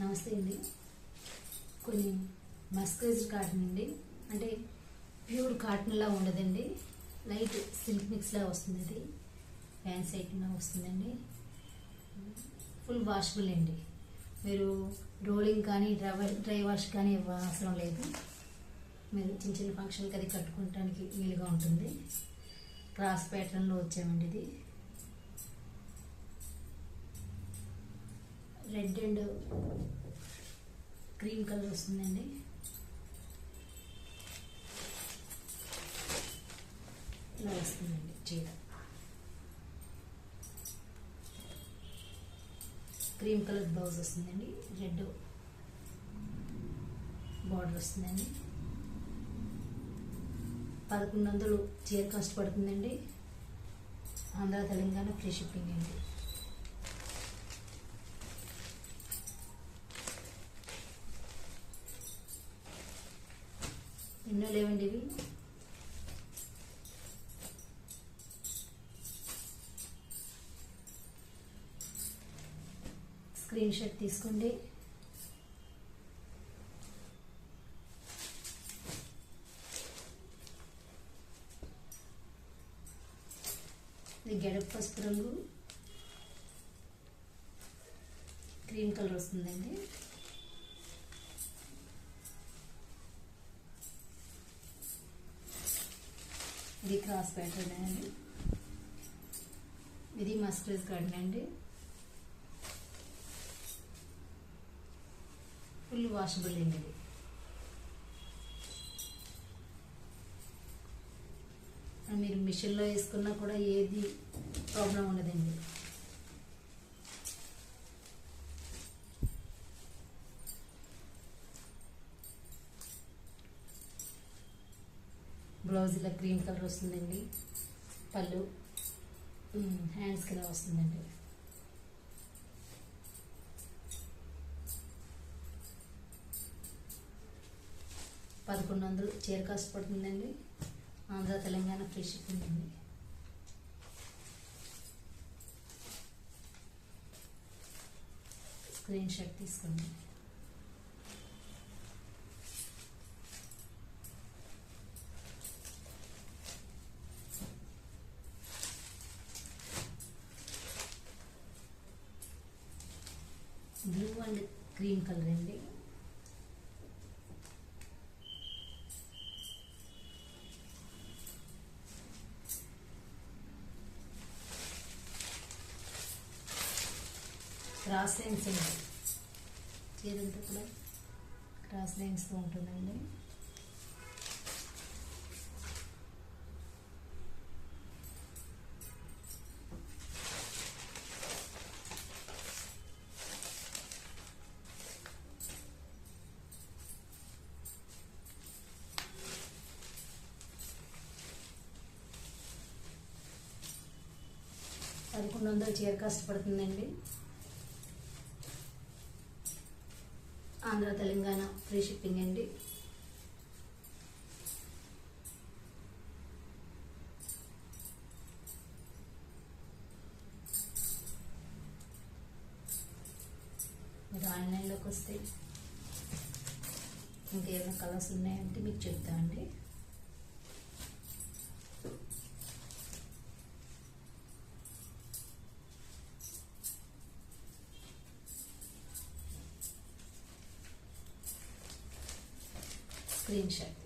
నమస్తే అండి. కొన్ని మస్కైజ్ కాటన్ అండి. అంటే ప్యూర్ కాటన్లా ఉండదండి. లైట్ సిల్క్ మిక్స్లా వస్తుంది అది ఫ్యాన్స్ ఐటమ్లా వస్తుందండి. ఫుల్ వాషబుల్ అండి. మీరు రోలింగ్ కానీ డ్రై డ్రై వాష్ కానీ ఇవ్వ అవసరం లేదు. మీరు చిన్న చిన్న ఫంక్షన్కి అది కట్టుకోవటానికి వీలుగా ఉంటుంది. క్రాస్ ప్యాటర్న్లో వచ్చామండి ఇది. రెడ్ అండ్ క్రీమ్ కలర్ వస్తుందండి. ఇలా వస్తుందండి చీర. క్రీమ్ కలర్ బ్లౌజ్ వస్తుందండి. రెడ్ బార్డర్ వస్తుందండి. పదకొండు వందలు చీర కాస్ట్ పడుతుందండి. ఆంధ్ర తెలంగాణ ఫ్రీ షిప్పింగ్ అండి. ఎన్నో లేవండి ఇవి? స్క్రీన్ షాట్ తీసుకోండి. ఇది గెడప్ పసుపు రంగు. క్రీమ్ కలర్ వస్తుందండి. ఇది క్రాస్ ప్యాటర్న్ అండి. ఇది మస్టర్స్ గార్డెన్ అండి. ఫుల్ వాషబుల్ అండి ఇది. మీరు మిషన్లో వేసుకున్నా కూడా ఏది ప్రాబ్లం ఉండదండి. బ్లౌజ్ ఇలా క్రీమ్ కలర్ వస్తుందండి. పళ్ళు. హ్యాండ్స్కి ఇలా వస్తుందండి. పదకొండు వందలు చీర కాస్ట్ పడుతుందండి. ఆంధ్ర తెలంగాణ ఫ్రీ షిప్పింగ్ అండి. స్క్రీన్ షాట్ తీసుకోండి. బ్లూ అండ్ క్రీమ్ కలర్ అండి. క్రాస్ లైన్స్ అండి. చీరంతా కూడా క్రాస్ లైన్స్తో ఉంటుందండి. పదకొండు వందల చీర కష్టపడుతుందండి ఆంధ్ర తెలంగాణ ఫ్రీ షిప్పింగ్ అండి. మీరు ఆన్లైన్లోకి వస్తే ఇంకేమైనా కలర్స్ ఉన్నాయంటే మీకు చెప్తామండి. Screen shot